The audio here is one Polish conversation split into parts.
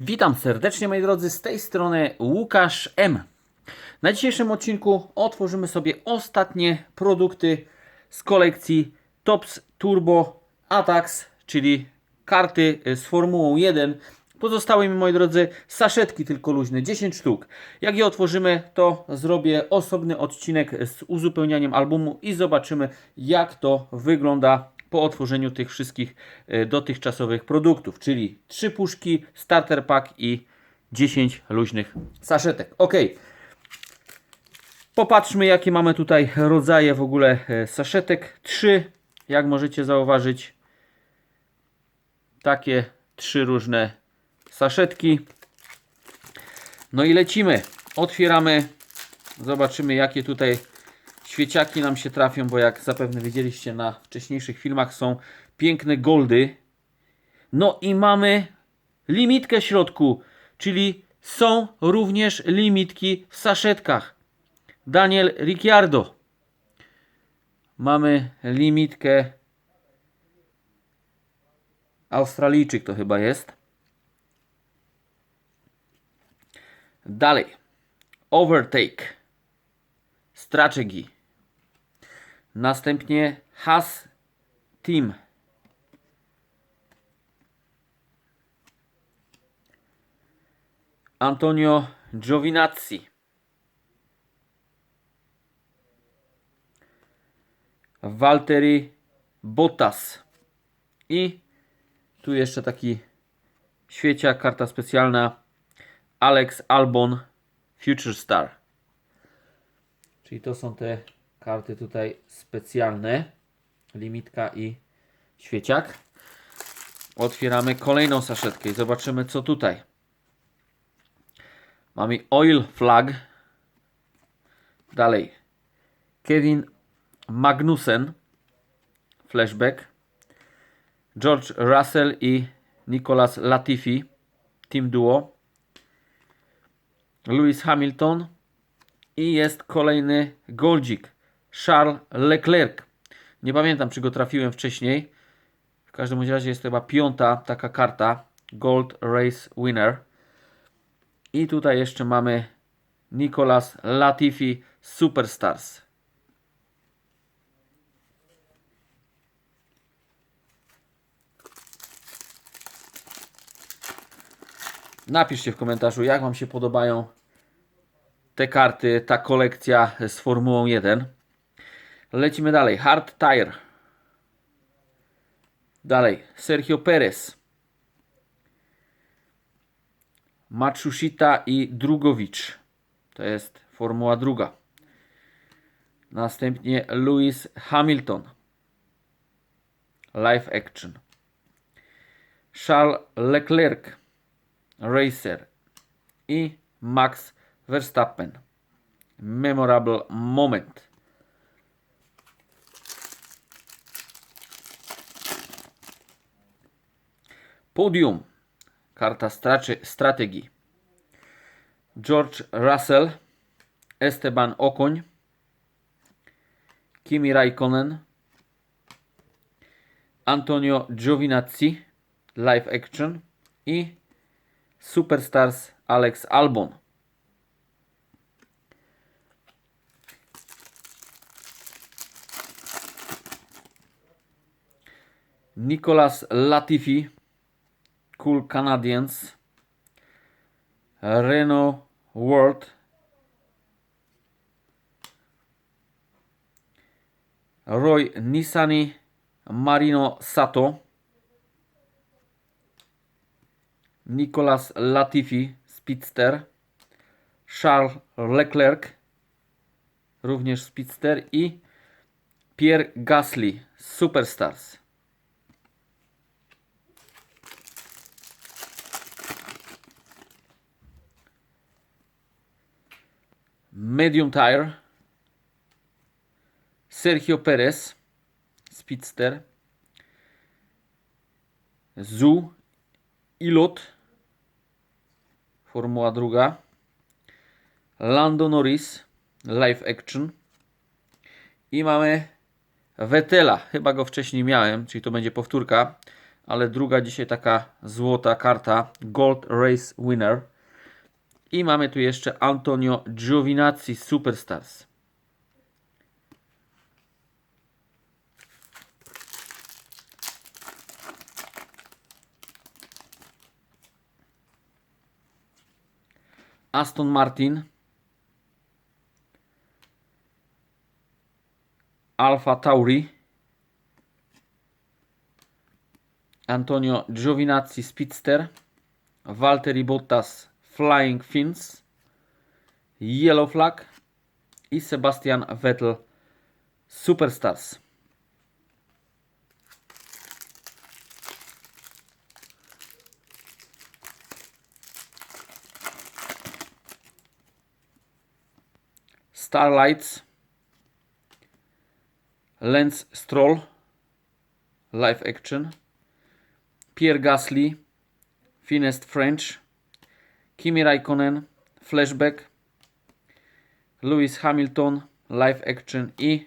Witam serdecznie moi drodzy, z tej strony Łukasz M. Na dzisiejszym odcinku otworzymy sobie ostatnie produkty z kolekcji Tops Turbo Atax, czyli karty z Formułą 1. Pozostałe mi moi drodzy saszetki tylko luźne, 10 sztuk. Jak je otworzymy, to zrobię osobny odcinek z uzupełnianiem albumu i zobaczymy jak to wygląda po otworzeniu tych wszystkich e, dotychczasowych produktów, czyli 3 puszki, starter pack i 10 luźnych saszetek. Ok. Popatrzmy, jakie mamy tutaj rodzaje w ogóle e, saszetek. Trzy, jak możecie zauważyć, takie trzy różne saszetki. No i lecimy. Otwieramy. Zobaczymy, jakie tutaj świeciaki nam się trafią, bo jak zapewne widzieliście na wcześniejszych filmach, są piękne goldy. No i mamy limitkę środku, czyli są również limitki w saszetkach. Daniel Ricciardo. Mamy limitkę. Australijczyk to chyba jest. Dalej. Overtake. Strategy. Następnie Has Team. Antonio Giovinazzi. Valtteri Bottas. I tu jeszcze taki świeciak, karta specjalna Alex Albon Future Star. Czyli to są te karty tutaj specjalne. Limitka i świeciak. Otwieramy kolejną saszetkę i zobaczymy co tutaj. Mamy Oil Flag. Dalej. Kevin Magnussen. Flashback. George Russell i Nicolas Latifi. Team Duo. Lewis Hamilton. I jest kolejny Goldzik. Charles Leclerc. Nie pamiętam, czy go trafiłem wcześniej. W każdym razie jest to chyba piąta taka karta. Gold Race Winner. I tutaj jeszcze mamy Nicolas Latifi Superstars. Napiszcie w komentarzu, jak Wam się podobają te karty, ta kolekcja z Formułą 1. Lecimy dalej. Hard Tire. Dalej. Sergio Perez. Matsushita i Drugowicz. To jest Formuła druga. Następnie Lewis Hamilton. Live Action. Charles Leclerc. Racer. I Max Verstappen. Memorable moment. Podium. Karta straczy, strategii. George Russell. Esteban Okoń. Kimi Raikkonen. Antonio Giovinazzi. Live action. I Superstars Alex Albon. Nicolas Latifi, Cool Canadians, Renault World, Roy Nissani, Marino Sato, Nicolas Latifi, Speedster, Charles Leclerc, również Speedster i Pierre Gasly, Superstars. Medium Tire, Sergio Perez, Speedster, Zu, Ilot, Formuła druga, Lando Norris, Live Action i mamy Vettela, chyba go wcześniej miałem, czyli to będzie powtórka, ale druga dzisiaj taka złota karta Gold Race Winner. I mamy tu jeszcze Antonio Giovinazzi Superstars. Aston Martin. Alfa Tauri. Antonio Giovinazzi Speedster. Valtteri Bottas Flying Fins. Yellow Flag. I Sebastian Vettel Superstars. Starlights, Lance Stroll, Live Action, Pierre Gasly, Finest French, Kimi Raikkonen, Flashback, Lewis Hamilton, Live Action i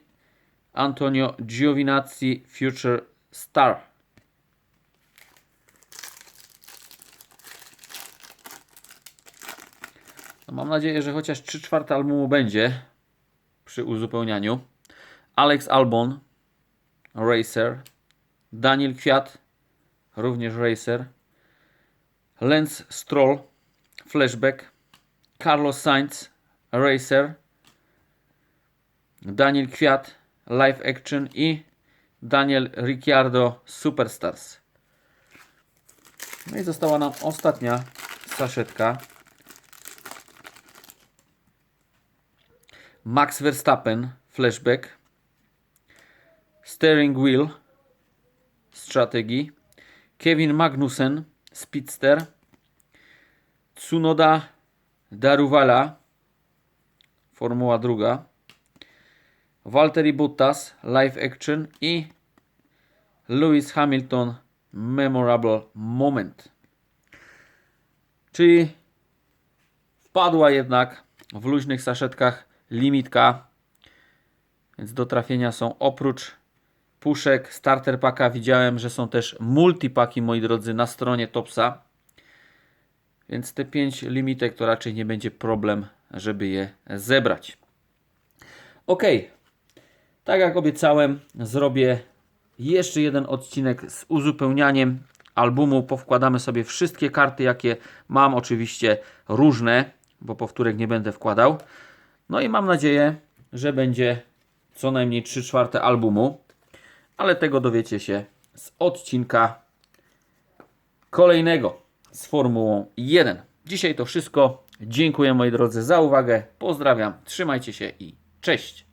Antonio Giovinazzi Future Star. No mam nadzieję, że chociaż 3 czwarte albumu będzie przy uzupełnianiu. Alex Albon, Racer. Daniel Kwiat, również Racer. Lance Stroll, Flashback. Carlos Sainz, Racer. Daniel Kwiat, Live Action i Daniel Ricciardo Superstars. No i została nam ostatnia saszetka. Max Verstappen Flashback Steering Wheel Strategii Kevin Magnussen Speedster Tsunoda Daruvala Formuła druga Valtteri Bottas Live Action i Lewis Hamilton Memorable Moment czyli wpadła jednak w luźnych saszetkach limitka. Więc do trafienia są oprócz puszek starter paka widziałem, że są też multipaki moi drodzy na stronie Topsa. Więc te 5 limitek to raczej nie będzie problem, żeby je zebrać. Ok. Tak jak obiecałem, zrobię jeszcze jeden odcinek z uzupełnianiem albumu. Powkładamy sobie wszystkie karty, jakie mam. Oczywiście różne, bo powtórek nie będę wkładał. No i mam nadzieję, że będzie co najmniej 3 czwarte albumu, ale tego dowiecie się z odcinka kolejnego z Formułą 1. Dzisiaj to wszystko. Dziękuję moi drodzy za uwagę. Pozdrawiam, trzymajcie się i cześć.